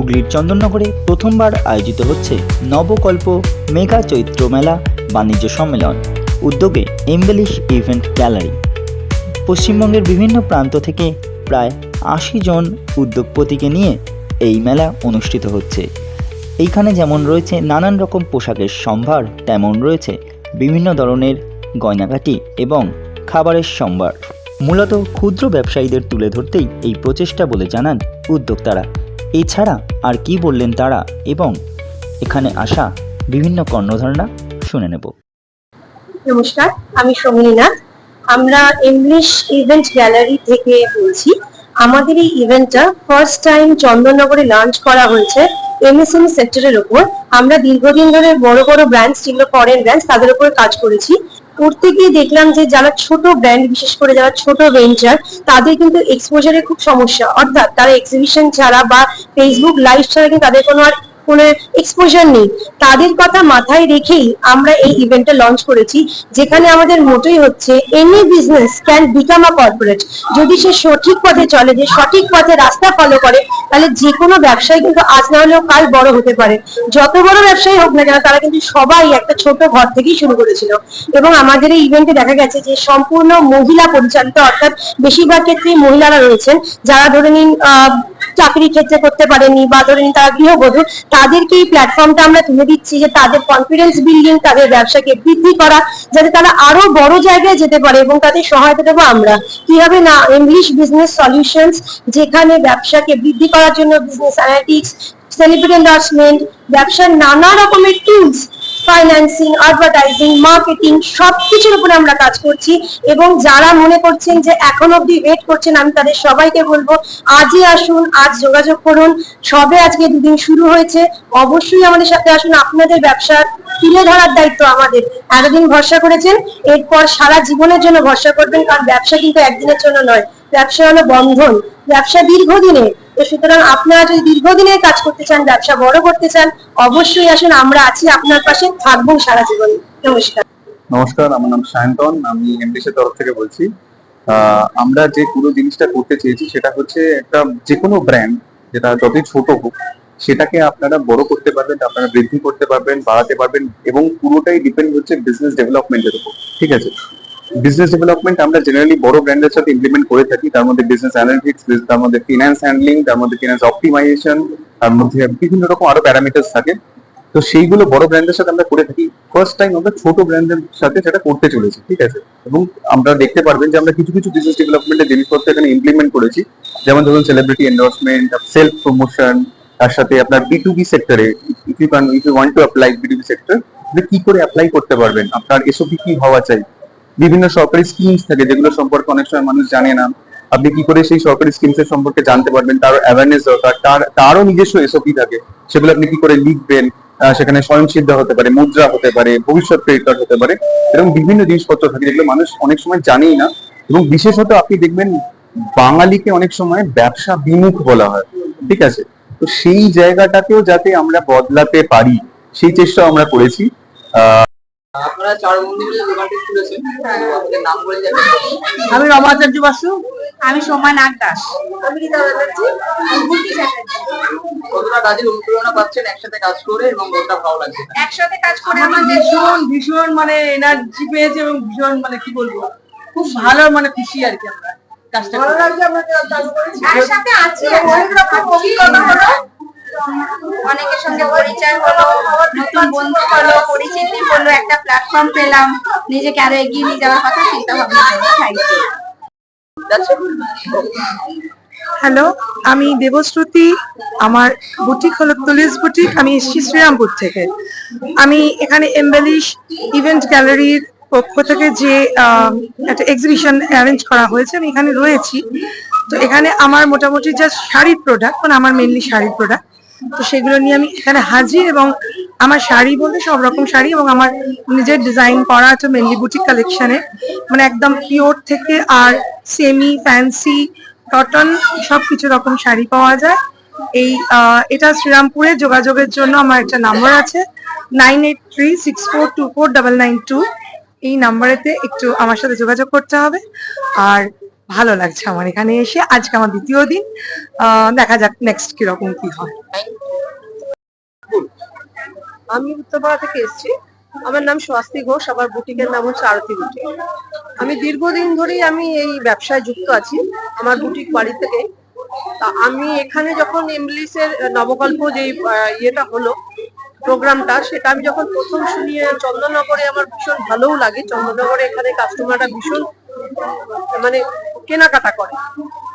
হুগলির চন্দননগরে প্রথমবার আয়োজিত হচ্ছে নবকল্প মেগা চৈত্র মেলা বাণিজ্য সম্মেলন, উদ্যোগে এমবেলিশ ইভেন্ট গ্যালারি। পশ্চিমবঙ্গের বিভিন্ন প্রান্ত থেকে প্রায় আশি জন উদ্যোগপতিকে নিয়ে এই মেলা অনুষ্ঠিত হচ্ছে। এইখানে যেমন রয়েছে নানান রকম পোশাকের সম্ভার, তেমন রয়েছে বিভিন্ন ধরনের গয়নাঘাটি এবং খাবারের সম্ভার। মূলত ক্ষুদ্র ব্যবসায়ীদের তুলে ধরতেই এই প্রচেষ্টা বলে জানান উদ্যোক্তারা। এছাড়া আর কি বললেন তারা এবং এখানে আসা বিভিন্ন কর্ণধারণা শুনে নেব। নমস্কার, আমি সমীনী আমরা ইংলিশ ইভেন্ট গ্যালারি থেকে বলছি, আমাদের এই ইভেন্টটা ফার্স্ট টাইম চন্দননগরে লঞ্চ করা হয়েছে এমএসএমই সেক্টরের উপর আমরা দীর্ঘদিন ধরে বড় বড় ব্র্যান্ডস যেগুলো ফরেন ব্র্যান্ডস তাদের উপর কাজ করেছি। করতে গিয়ে দেখলাম যে যারা ছোট ব্র্যান্ড বিশেষ করে যারা ছোট ভেঞ্চার তাদের কিন্তু এক্সপোজারের খুব সমস্যা। অর্থাৎ তারা এক্সিবিশন ছাড়া বা ফেসবুক লাইভ ছাড়া কিন্তু তাদের কোনো আর কোনো এক্সপোজার নেই। তাদের কথা মাথায় রেখেই আমরা এই ইভেন্টটা লঞ্চ করেছি, যেখানে আমাদের মোটোই হচ্ছে any business can become a corporate যদি সে সঠিক পথে চলে, যে সঠিক পথে রাস্তা ফলো করে, তাহলে যে কোনো ব্যবসায় কিন্তু আজ না হলেও কাল বড় হতে পারে। যত বড় ব্যবসায়ী হোক না কেন, তারা কিন্তু সবাই একটা ছোট ঘর থেকেই শুরু করেছিল। এবং আমাদের এই ইভেন্টে দেখা গেছে যে সম্পূর্ণ মহিলা পরিচালিত, অর্থাৎ বেশিরভাগ ক্ষেত্রেই মহিলারা রয়েছেন। যারা ধরে নিন চাকরি ক্ষেত্রে করতে পারেনি বা ধরে নিন তারা গৃহবধূ তাদেরকে এই প্ল্যাটফর্মটা আমরা তুলে দিচ্ছি যে তাদের কনফিডেন্স বিল্ডিং তাদের ব্যবসাকে বৃদ্ধি করা, যাতে তারা আরও বড় জায়গায় যেতে পারে এবং তাদের সহায়তা দেবো আমরা। কীভাবে না ইংলিশ বিজনেস সলিউশনস যেখানে ব্যবসাকে বৃদ্ধি করার জন্য বিজনেস অ্যানালিটিক্স সেলিব্রিটি এন্ডার্সমেন্ট ব্যবসার নানা রকমের টুলস ফাইন্যান্সিং অ্যাডভার্টাইজিং মার্কেটিং সবকিছুর উপরে আমরা কাজ করছি এবং যারা মনে করছেন যে এখন অবধি ওয়েট করছেন, আমি তাদের সবাইকে বলব, আজই আসুন, আজ যোগাযোগ করুন। সবে আজকে দুদিন শুরু হয়েছে। অবশ্যই আমাদের সাথে আসুন। আপনাদের ব্যবসা তুলে ধরার দায়িত্ব আমাদের। এতদিন ভরসা করেছেন, এরপর সারা জীবনের জন্য ভরসা করবেন, কারণ ব্যবসা কিন্তু একদিনের জন্য নয়। ব্যবসা হলো বন্ধন। ব্যবসা দীর্ঘদিনের। তো সুতরাং আপনারা যদি দীর্ঘদিনের কাজ করতে চান, ব্যবসা বড় করতে চান, অবশ্যই আসুন, আমরা আছি আপনার পাশে, থাকব সারা জীবন। নমস্কার। নমস্কার, আমার নাম সায়ন্তন আমি এমডিসের তরফ থেকে বলছি। আমরা যে পুরো জিনিসটা করতে চেয়েছি, সেটা হচ্ছে একটা যে কোনো ব্র্যান্ড যেটা যতই ছোট হোক, সেটাকে আপনারা বড় করতে পারবেন, আপনারা বৃদ্ধি করতে পারবেন, বাড়াতে পারবেন, এবং পুরোটাই ডিপেন্ড হচ্ছে বিজনেস ডেভেলপমেন্টের উপর। ঠিক আছে? বিজনেস ডেভেলপমেন্ট আমরা জেনারেলি বড় ব্র্যান্ডের সাথে ইমপ্লিমেন্ট করে থাকি। তার মধ্যে বিজনেস অ্যানালিটিক্স তার মধ্যে ফিনান্স হ্যান্ডলিং তার মধ্যে ফিনান্স অপটিমাইজেশন তার মধ্যে বিভিন্ন রকম আরও প্যারামিটার্স থাকে। তো সেইগুলো বড় ব্র্যান্ডের সাথে আমরা করে থাকি। ফার্স্ট টাইম আমরা ছোট ব্র্যান্ডের সাথে সেটা করতে চলেছি, ঠিক আছে? এবং আমরা দেখতে পারবেন যে আমরা কিছু কিছু বিজনেস ডেভেলপমেন্টের জিনিসপত্র এখানে ইমপ্লিমেন্ট করেছি। যেমন ধরুন সেলিব্রিটি এন্ডোর্সমেন্ট সেলফ প্রমোশন তার সাথে আপনার বি টু বি সেক্টরে if you can if you want to apply B to B sector কি করে অ্যাপ্লাই করতে পারবেন? আপনার এসবি কি হওয়া চাই? বিভিন্ন সরকারি স্কিমস থাকে যেগুলো সম্পর্কে অনেক সময় মানুষ জানে না। আপনি কি করে সেই সরকারি স্কিমস এর সম্পর্কে জানতে পারবেন? তার অ্যাওয়ারনেস দরকার। তার, তারও নিজস্ব এসওপি থাকে। সেগুলো আপনি কি করে লিখবেন? সেখানে স্বয়ংসিদ্ধ হতে পারে, মুদ্রা হতে পারে, ভবিষ্যৎ ক্রেডিট কার্ড হতে পারে, এরকম বিভিন্ন জিনিসপত্র থাকে যেগুলো মানুষ অনেক সময় জানেই না। এবং বিশেষত আপনি দেখবেন, বাঙালিকে অনেক সময় ব্যবসা বিমুখ বলা হয়। ঠিক আছে? তো সেই জায়গাটাকেও যাতে আমরা বদলাতে পারি, সেই চেষ্টা আমরা করেছি। চার বন্ধু দোকানটি খুলেছেন আপনাদের নাম বলে যাবেন আমি রমাচার্য বাসু। আমি সোমা নাগ দাস। আমি রীতা ব্যানার্জি কতটা কাজের অনুপ্রেরণা পাচ্ছেন? একসাথে কাজ করে এবং কতটা ভালো লাগছে? একসাথে কাজ করে আমাদের ভীষণ ভীষণ মানে এনার্জি পেয়েছে এবং ভীষণ মানে কি বলব? খুব ভালো মানে খুশি আর কি আমরা। কাজটা করে। একসাথে আছি অনেক রকম অভিজ্ঞতা হলো। অনেকের সঙ্গে পরিচয় হলো, নতুন বন্ধু হলো, পরিচিতি হলো, একটা প্ল্যাটফর্ম পেলাম, নিজেকে আরও এগিয়ে নিয়ে যাওয়ার কথা চিন্তা ভাবনা হ্যালো আমি দেবশ্রুতি, আমার বুটিক হলো তুলিস বুটিক আমি এসেছি শ্রীরামপুর থেকে। আমি এখানে এমবেলিশ ইভেন্ট গ্যালারির পক্ষ থেকে যে একটা এক্সিবিশন অ্যারেঞ্জ করা হয়েছে, আমি এখানে রয়েছি। তো এখানে আমার মোটামুটি যা শাড়ির প্রোডাক্ট মানে আমার মেনলি শাড়ির প্রোডাক্ট তো সেগুলো নিয়ে আমি এখানে হাজির এবং আমার শাড়ি বলতে সব রকম শাড়ি এবং আমার নিজের ডিজাইন করা আছে মেনলি বুটিক কালেকশনে মানে একদম পিওর থেকে আর সেমি ফ্যান্সি কটন সব কিছু রকম শাড়ি পাওয়া যায়। এই এটা শ্রীরামপুরে যোগাযোগের জন্য আমার একটা নাম্বার আছে। Nine eight three six four two four double nine two এই নাম্বারেতে একটু আমার সাথে যোগাযোগ করতে হবে। আর ভালো লাগছে আমার এখানে এসে। আজকে আমার দ্বিতীয় দিন। দেখা যাক নেক্সট কীরকম কি হয়। আমি উত্তরপাড়া থেকে এসেছি। আমার নাম স্বস্তি ঘোষ, আমার বুটিকের নাম হচ্ছে আরতি বুটিক। আমি দীর্ঘদিন ধরেই আমি এই ব্যবসায় যুক্ত আছি, আমার বুটিক বাড়ি থেকে তা আমি এখানে যখন ইংলিশের নবকল্প যে ইয়েটা হলো, প্রোগ্রামটা, সেটা আমি যখন প্রথম শুনিয়ে চন্দননগরে আমার ভীষণ ভালোও লাগে। চন্দননগরে এখানে কাস্টমাররা ভীষণ মানে কেনাকাটা করে।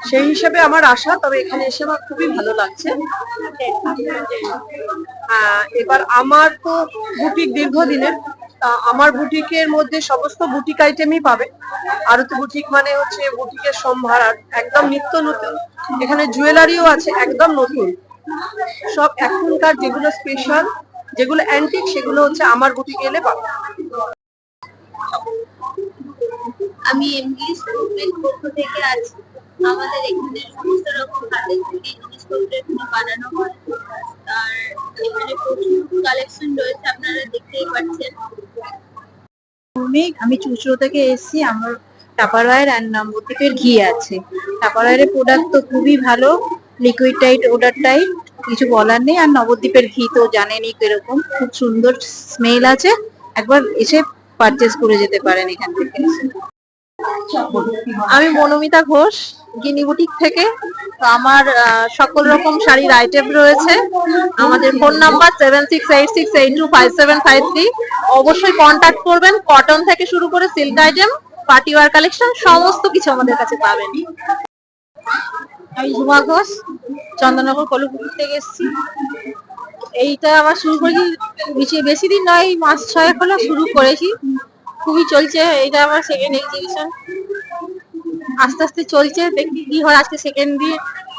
সেই হিসেবে আমার আশা, তবে এখানে এসে আমার খুবই ভালো লাগছে। এবার আমার তো বুটিক দীর্ঘদিনের। আমার বুটিকের মধ্যে সমস্ত বুটিক আইটেমই পাবে। আর তো বুটিক মানে হচ্ছে বুটিকের সম্ভার, আর একদম নিত্য নতুন। এখানে জুয়েলারিও আছে, একদম নতুন। সব এখনকার যেগুলো স্পেশাল যেগুলো অ্যান্টিক সেগুলো হচ্ছে আমার বুটিকে এলে পাবে। আমি ইংলিশ মুভমেন্ট পক্ষ থেকে আছি আমাদের এখানে সমস্ত রকম হাতের থেকে জিনিসপত্র বানানো হয়। আর এখানে প্রচুর কালেকশন রয়েছে, আপনারা দেখতেই পাচ্ছেন। আমি চুচড়ো থেকে এসেছি, আমার টাপারওয়ার আর নবদ্বীপের ঘি আছে। টাপারওয়ারের প্রোডাক্ট তো খুবই ভালো লিকুইড টাইট ওডার টাইট কিছু বলার নেই। আর নবদ্বীপের ঘি তো জানেনই কীরকম, খুব সুন্দর স্মেল আছে। একবার এসে পারচেস করে যেতে পারেন এখান থেকে। আমি মনোমিতা ঘোষ, গিনি বুটিক থেকে। আমার সকল রকম শাড়ির আইটেম রয়েছে। আমাদের phone number seven six eight six eight two five seven five three অবশ্যই কন্ট্যাক্ট করবেন। কটন থেকে শুরু করে silk item party wear collection সমস্ত কিছু আমাদের কাছে পাবেন। আমি ঝুমা ঘোষ, চন্দননগর কলুপুকুর থেকে এসেছি। এইটা আমার শুরু করেছি, বেশি বেশি দিন নয় মাস ছয়েক হলো শুরু করেছি। খুবই চলছে, এটা আমার সেকেন্ড এক্সিবিশন আস্তে আস্তে চলছে, দেখি কি হয় আজকে সেকেন্ড দিন।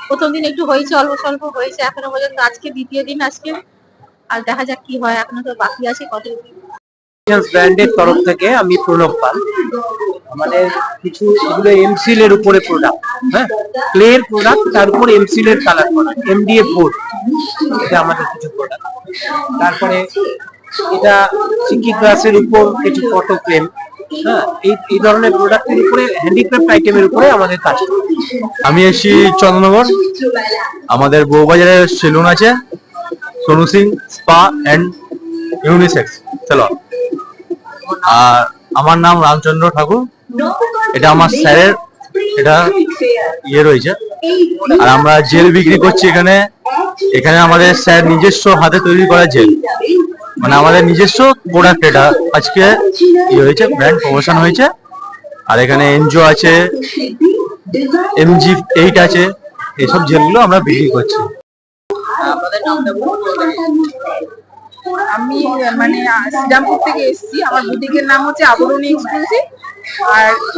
প্রথম দিন একটু হয়েছে, অল্প স্বল্প হয়েছে, এখনও পর্যন্ত আজকে দ্বিতীয় দিন আজকে। আর দেখা যাক কি হয়, এখনও তো বাকি আছে কত ব্র্যান্ডের তরফ থেকে আমি প্রণব পাল। আমাদের কিছু এগুলো এমসিল এর উপরে প্রোডাক্ট হ্যাঁ? ক্লের প্রোডাক্ট তার উপর এমসিল এর কালার করা এমডিএফ বোর্ড এটা আমাদের কিছু প্রোডাক্ট তারপরে এটা সিকি গ্লাসের উপর কিছু ফটো ফ্রেম হ্যাঁ এই এই ধরনের প্রোডাক্টের উপরে হ্যান্ডিক্রাফট আইটেমের উপরে আমাদের কাজ। আমি এসেছি চন্দ্রনগর। আমাদের বউবাজারে সেলুন আছে। Sonu Singh spa and unisex. Salon আর আমার নাম রামচন্দ্র ঠাকুর। এটা আমার স্যারের, এটা ইয়ে রয়েছে। আর আমরা জেল বিক্রি করছি এখানে। এখানে আমাদের স্যার নিজস্ব হাতে তৈরি করা জেল। মানে আমাদের নিজস্ব প্রোডাক্ট এটা। আজকে ইয়ে হয়েছে ব্র্যান্ড প্রমোশন হয়েছে। আর এখানে এনজিও আছে এমজি এইট আছে, এইসব জেলগুলো আমরা বিক্রি করছি। আমি মানে শ্রীরামপুর থেকে এসেছি। আমার বুটিকের নাম হচ্ছে আবরণী এক্সক্লুসিভ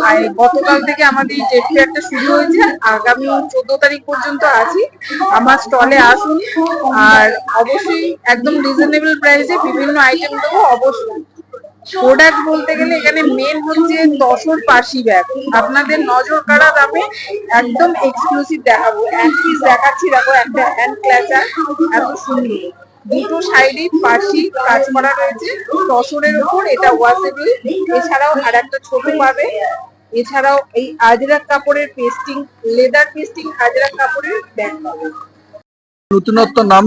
আর গতকাল থেকে আমাদের এই ট্রেড ফেয়ারটা শুরু হয়েছে আগামী চোদ্দ তারিখ পর্যন্ত আছি। আমার স্টলে আসুন, আর অবশ্যই একদম রিজনেবল প্রাইসে বিভিন্ন আইটেম দেবো, অবশ্যই। প্রোডাক্ট বলতে গেলে এখানে মেন হচ্ছে দশর পাশি ব্যাগ আপনাদের নজর কাড়া দামে একদম এক্সক্লুসিভ দেখাবো। এক পিস দেখাচ্ছি, দেখো একটা হ্যান্ড ক্ল্যাচার এত সুন্দর। দুটো সাইডে পাশি কাজ করা রয়েছে দশরের উপর এটা ওয়াশেবল এছাড়াও আর একটা ছোট পাবে। এছাড়াও এই আজরাক কাপড়ের পেস্টিং লেদার পেস্টিং আজরাক কাপড়ের ব্যাগ পাবে। নতুনত্ব নাম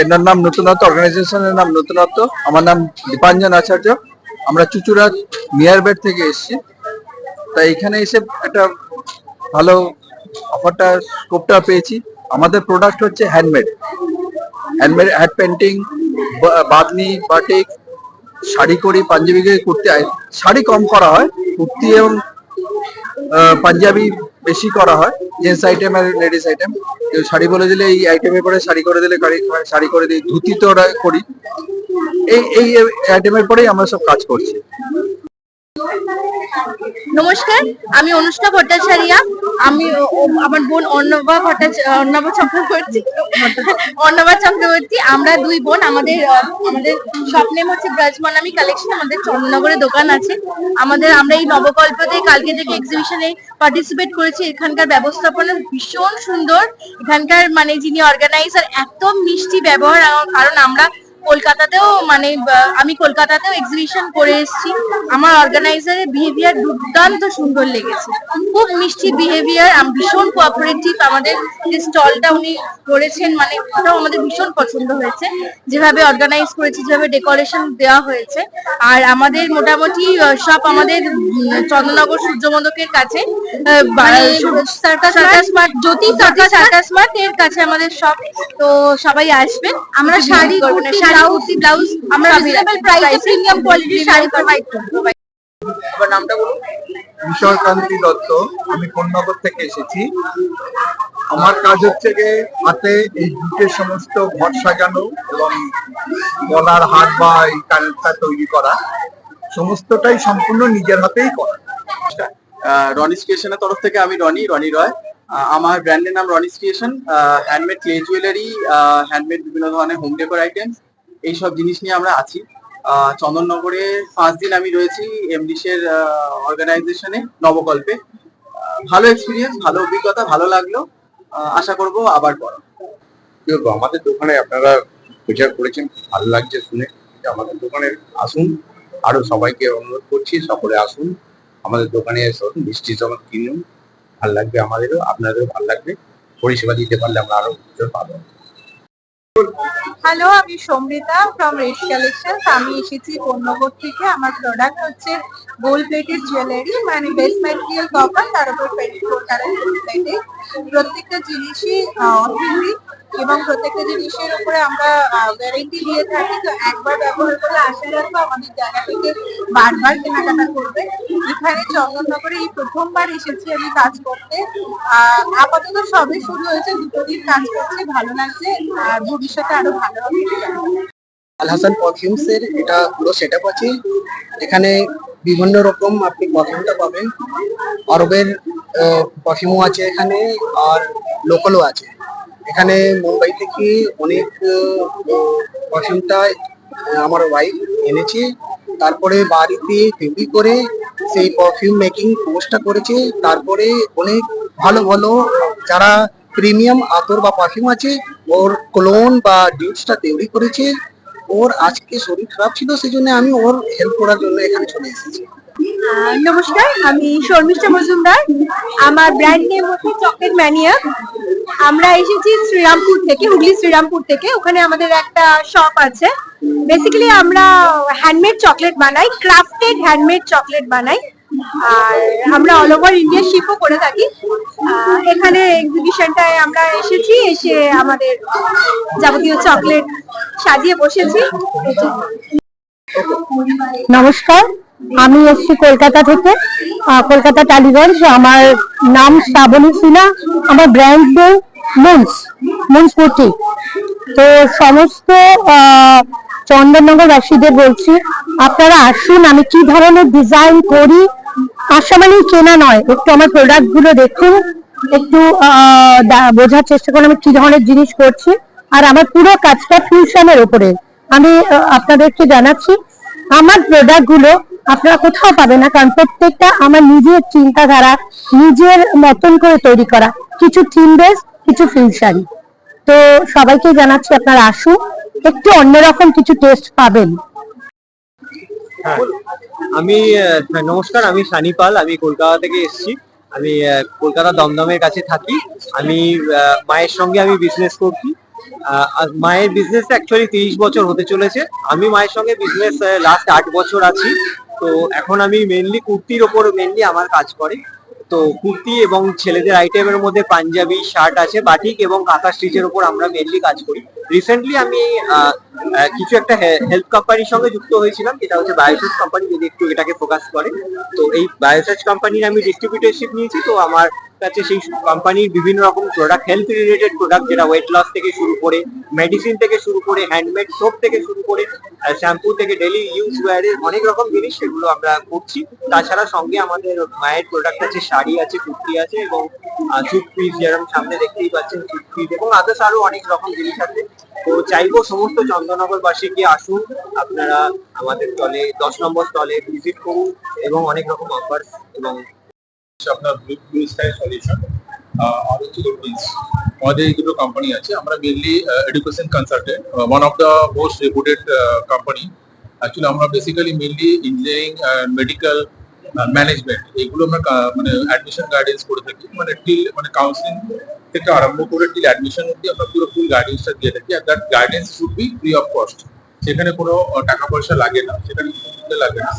এটার নাম নতুনত্ব অর্গানাইজেশনের নাম নতুনত্ব। আমার নাম দীপাঞ্জন আচার্য। আমরা চুচুড়া নিয়ার বেড থেকে এসেছি। তাই এখানে এসে একটা ভালো অফারটা স্কোপটা পেয়েছি। আমাদের প্রোডাক্ট হচ্ছে handmade handmade hand painting Bamni batik sari করি, পাঞ্জাবি কুর্তি শাড়ি কম করা হয়, কুর্তি এবং পাঞ্জাবি বেশি করা হয় জেন্টস আইটেম আর লেডিস আইটেম শাড়ি বলে দিলে এই আইটেমে পরে শাড়ি করে দিলে শাড়ি করে দিই, ধুতি তো করি। এই এই আইটেমের পরেই আমরা সব কাজ করছি। নমস্কার, আমি অনুষ্কা ভট্টাচারিয়া। আমি আমার বোন অর্ণবা ভট্টাচার্য অর্ণবা চক্রবর্তী। অর্ণবা চক্রবর্তী, আমরা দুই বোন, আমাদের আমাদের নেম হচ্ছে ব্রাজমানামি কালেকশন আমাদের চন্দ্রনগরে দোকান আছে। আমাদের, আমরা এই নবকল্পতে কালকে থেকে এক্সিবিশনে পার্টিসিপেট করেছি। এখানকার ব্যবস্থাপনা ভীষণ সুন্দর। এখানকার মানে যিনি অর্গানাইজার এত মিষ্টি ব্যবহার, কারণ আমরা কলকাতাতেও মানে আমি কলকাতাতেও এক্সিবিশন করে এসেছি। আমার অর্গানাইজারের বিহেভিয়ার দুর্দান্ত সুন্দর লেগেছে। খুব মিষ্টি বিহেভিয়ার ভীষণ কোঅপারেটিভ আমাদের যে স্টলটা উনি করেছেন মানে ওটাও আমাদের ভীষণ পছন্দ হয়েছে। যেভাবে অর্গানাইজ করেছে যেভাবে ডেকোরেশন দেওয়া হয়েছে। আর আমাদের মোটামুটি সব আমাদের চন্দ্রনগর সূর্যমন্ডকের কাছে মানে জ্যোতি সার্কাস মার্ট এর কাছে আমাদের সব তো সবাই আসবেন। আমরা শাড়ি শাড়ি কুর্তি ব্লাউজ আমরা রিজনেবল প্রাইসে প্রিমিয়াম কোয়ালিটির শাড়ি প্রোভাইড করব আপনার নামটা বলুন। কিশোরকান্তি দত্ত আমি থেকে এসেছি। আমার কাজ হচ্ছে গিয়ে হাতে এই জুটের সমস্ত ঘর সাজানো এবং গলার হার বা এই কানেরটা তৈরি করা। সমস্তটাই সম্পূর্ণ নিজের হাতেই করা। রনি স্টেশনের তরফ থেকে আমি রনি রনি রয়। আহ, আমার ব্র্যান্ডের নাম Roni station. Handmade clay jewellery handmade বিভিন্ন ধরনের হোম ডেকোর আইটেমস এইসব জিনিস নিয়ে আমরা আছি। চন্দননগরে পাঁচ দিন আমি রয়েছি এমডিসের অর্গানাইজেশনে নবকল্পে। ভালো এক্সপিরিয়েন্স ভালো অভিজ্ঞতা, ভালো লাগল। আশা করব আবার করা আমাদের দোকানে আপনারা প্রচার করেছেন, ভালো লাগছে শুনে। আমাদের দোকানে আসুন। আরও সবাইকে অনুরোধ করছি, সকলে আসুন। আমাদের দোকানে এসুন মিষ্টি চমক কিনুন। ভালো লাগবে আমাদেরও, আপনাদেরও ভালো লাগবে। পরিষেবা দিতে পারলে আমরা আরও পাবো। হ্যালো আমি সমৃতা ফ্রম রেড কালেকশন আমি এসেছি পণ্যগর থেকে। আমার প্রোডাক্ট হচ্ছে গোল্ড প্লেটেড জুয়েলারি মানে বেস্ট ম্যাটেরিয়াল কপার তার উপর প্রত্যেকটা জিনিসই অথেন্টিক এবং প্রত্যেকটা জিনিসের উপরে আমরা গ্যারেন্টি দিয়ে থাকি। তো একবার ব্যবহার করলে আশা রাখব আমাদের জায়গা থেকে বারবার কেনাকাটা করবে। এখানে চন্দননগরে এই প্রথমবার এসেছি আমি কাজ করতে। আপাতত সবে শুরু হয়েছে, দুটো দিন কাজ করছি, ভালো লাগছে। আর ভবিষ্যতে আরও ভালো হবে। আল হাসান পারফিউমস এর এটা পুরো সেট আছে। এখানে বিভিন্ন রকম আপনি পারফিউমটা পাবেন। আরবের পারফিউমও আছে এখানে আর লোকালও আছে। এখানে মুম্বাই থেকে অনেক পারফিউমটা আমার ওয়াইফ এনেছে। তারপরে বাড়িতে তৈরি করে সেই পারফিউম মেকিং কোর্সটা করেছে। তারপরে অনেক ভালো ভালো যারা প্রিমিয়াম আতর বা পারফিউম আছে ওর ক্লোন বা ডিউসটা তৈরি করেছে। ওর আজকে শরীর খারাপ ছিল সেই জন্য আমি ওর হেল্প করার জন্য এখানে চলে এসেছি। নমস্কার, আমি শর্মিষ্ঠা মজুমদার। আমার ব্র্যান্ড নেম হচ্ছে চকলেট ম্যানিয়া আমরা এসেছি শ্রীরামপুর থেকে, হুগলি শ্রীরামপুর থেকে। ওখানে আমাদের একটা শপ আছে। বেসিক্যালি আমরা হ্যান্ডমেড চকলেট বানাই ক্রাফটেড হ্যান্ডমেড চকলেট বানাই। আর আমরা অল ওভার ইন্ডিয়া শিপও করে থাকি। এখানে এক্সিবিশনটায় আমরা এসেছি, এসে আমাদের যাবতীয় চকলেট সাজিয়ে বসেছি। নমস্কার, আমি এসেছি কলকাতা থেকে। কলকাতা টালিগঞ্জ, আমার নাম শ্রাবণী সিনহা, আমার brand name moons moons boutique তো সমস্ত চন্দননগরবাসীদের বলছি, আপনারা আসুন, আমি কি ধরনের ডিজাইন করি আসা মানেই কেনা নয়, একটু আমার প্রোডাক্টগুলো দেখুন, একটু বোঝার চেষ্টা করুন আমি কি ধরনের জিনিস করছি। আর আমার পুরো কাজটা ফিউশনের উপরে। আমি আপনাদেরকে জানাচ্ছি, আমার প্রোডাক্টগুলো আপনারা কোথাও পাবেন না, কারণ প্রত্যেকটা আমার নিজের চিন্তাধারা, নিজের মতন করে তৈরি করা। কিছু থিম বেস কিছু ফিউশন তো সবাইকে জানাচ্ছি আপনারা আসুন, একটু অন্যরকম কিছু টেস্ট পাবেন। আমি নমস্কার, আমি সানি পাল, আমি কলকাতা থেকে এসেছি। আমি কলকাতা দমদমের কাছে থাকি। আমি মায়ের সঙ্গে আমি বিজনেস করছি। মায়ের বিজনেস অ্যাকচুয়ালি তিরিশ বছর হতে চলেছে। আমি মায়ের সঙ্গে বিজনেস লাস্ট আট বছর আছি। তো এখন আমি মেনলি কুর্তির ওপর মেনলি আমার কাজ করে। তো কুর্তি এবং ছেলেদের আইটেমের মধ্যে পাঞ্জাবি শার্ট আছে বাটিক এবং কাঁথা স্টিচের উপর আমরা মেনলি কাজ করি। রিসেন্টলি আমি কিছু একটা হেল্প কোম্পানির সঙ্গে যুক্ত হয়েছিলাম, যেটা হচ্ছে বায়োসেজ কোম্পানি যদি একটু এটাকে ফোকাস করে। তো এই বায়োসেজ কোম্পানির আমি ডিস্ট্রিবিউটারশিপ নিয়েছি, তো আমার কাছে সেই কোম্পানির বিভিন্ন রকম প্রোডাক্ট হেলথ রিলেটেড প্রোডাক্ট যেটা ওয়েট লস থেকে শুরু করে মেডিসিন থেকে শুরু করে হ্যান্ডমেড সোপ থেকে শুরু করে শ্যাম্পু থেকে ডেলি ইউজ ওয়ারের অনেক রকম জিনিস সেগুলো আমরা করছি। তাছাড়া সঙ্গে আমাদের মায়ের প্রোডাক্ট আছে, শাড়ি আছে, কুর্তি আছে এবং চুপ পিস যেরকম সামনে দেখতেই পাচ্ছেন চুপ পিস এবং আদার্স আরও অনেক রকম জিনিস আছে। তো চাইব সমস্ত চন্দননগরবাসীকে আসুন, আপনারা আমাদের স্টলে দশ নম্বর স্টলে ভিজিট করুন এবং অনেক রকম অফার এবং আপনার ব্লু সলিউশন আর হচ্ছে প্রিন্স আমাদের এই দুটো কোম্পানি আছে। আমরা mainly education consultant one of the most reputed company actually আমরা basically mainly engineering medical management এগুলো আমরা মানে অ্যাডমিশন গাইডেন্স করে থাকি। মানে টিল মানে কাউন্সিলিং থেকে আরম্ভ করে টিল অ্যাডমিশন অব্দি আমরা পুরো ফুল গাইডেন্সটা দিয়ে থাকি। আর that guidance should be free of cost সেখানে কোনো টাকা পয়সা লাগে না সেখানে লাগে না।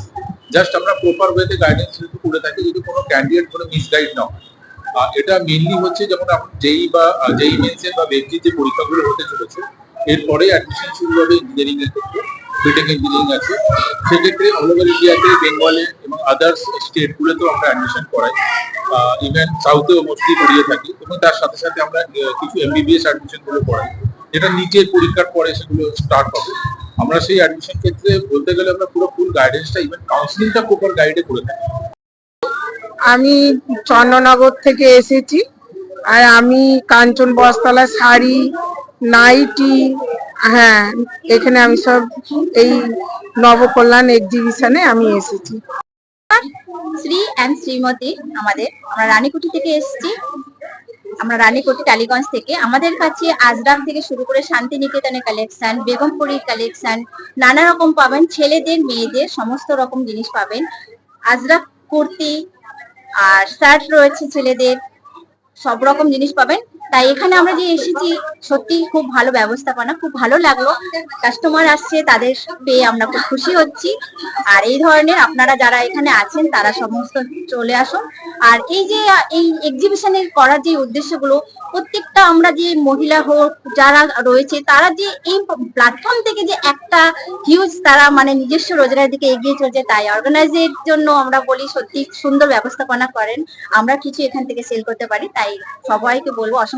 জাস্ট আমরা প্রপার ওয়েতে গাইডেন্স যেহেতু করে থাকি, যদি কোনো ক্যান্ডিডেট কোনো মিসগাইড না হয় এটা মেনলি হচ্ছে যেমন যেই বা যেই মেন্সের বা বেঞ্চির যে পরীক্ষাগুলো হতে চলেছে, এরপরে অ্যাডমিশন শুরু হবে ইঞ্জিনিয়ারিং এর ক্ষেত্রে বিটেক ইঞ্জিনিয়ারিং আছে। সেক্ষেত্রে অল ওভার ইন্ডিয়াতে বেঙ্গলে এবং আদার্স স্টেটগুলোতেও আমরা অ্যাডমিশন করাই। ইভেন সাউথেও মোস্টলি করিয়ে থাকি এবং তার সাথে সাথে আমরা কিছু এমবিবিএস অ্যাডমিশনগুলো করাই। যেটা নিচের পরীক্ষার পরে সেগুলো স্টার্ট হবে। আমরা সেই অ্যাডমিশন ক্ষেত্রে বলতে গেলে আমরা পুরো ফুল গাইডেন্সটা ইভেন কাউন্সিলিংটা প্রপার গাইডে করে থাকি। আমি চন্দ্রনগর থেকে এসেছি আর আমি কাঞ্চন বস্তালা শাড়ি নাইটি হ্যাঁ এখানে আমি সব এই নবকল্যাণ এক্সিবিশনে আমি এসেছি। শ্রী অ্যান্ড শ্রীমতী আমাদের আমরা রানীকুটি থেকে এসেছি। আমরা রানীকুটি টালিগঞ্জ থেকে আমাদের কাছে আজরাম থেকে শুরু করে শান্তিনিকেতনের কালেকশন বেগমপুরীর কালেকশন নানা রকম পাবেন। ছেলেদের, মেয়েদের সমস্ত রকম জিনিস পাবেন। আজরাম কুর্তি আর শার্ট রয়েছে ছেলেদের। সব রকম জিনিস পাবেন। তাই এখানে আমরা যে এসেছি, সত্যি খুব ভালো ব্যবস্থাপনা খুব ভালো লাগল। কাস্টমার আসছে, তাদের পেয়ে আমরা খুব খুশি হচ্ছি। আর এই ধরনের আপনারা যারা এখানে আছেন, তারা সমস্ত চলে আসুন। আর এই যে, এই এক্সিবিশনের করার যে উদ্দেশ্যগুলো, প্রত্যেকটা আমরা যে মহিলা হোক, যারা রয়েছে, তারা যে এই প্ল্যাটফর্ম থেকে যে একটা হিউজ তারা মানে নিজস্ব রোজগারের দিকে এগিয়ে চলছে, তাই অর্গানাইজের জন্য আমরা বলি সত্যি সুন্দর ব্যবস্থাপনা করেন। আমরা কিছু এখান থেকে সেল করতে পারি, তাই সবাইকে বলব অসংখ্য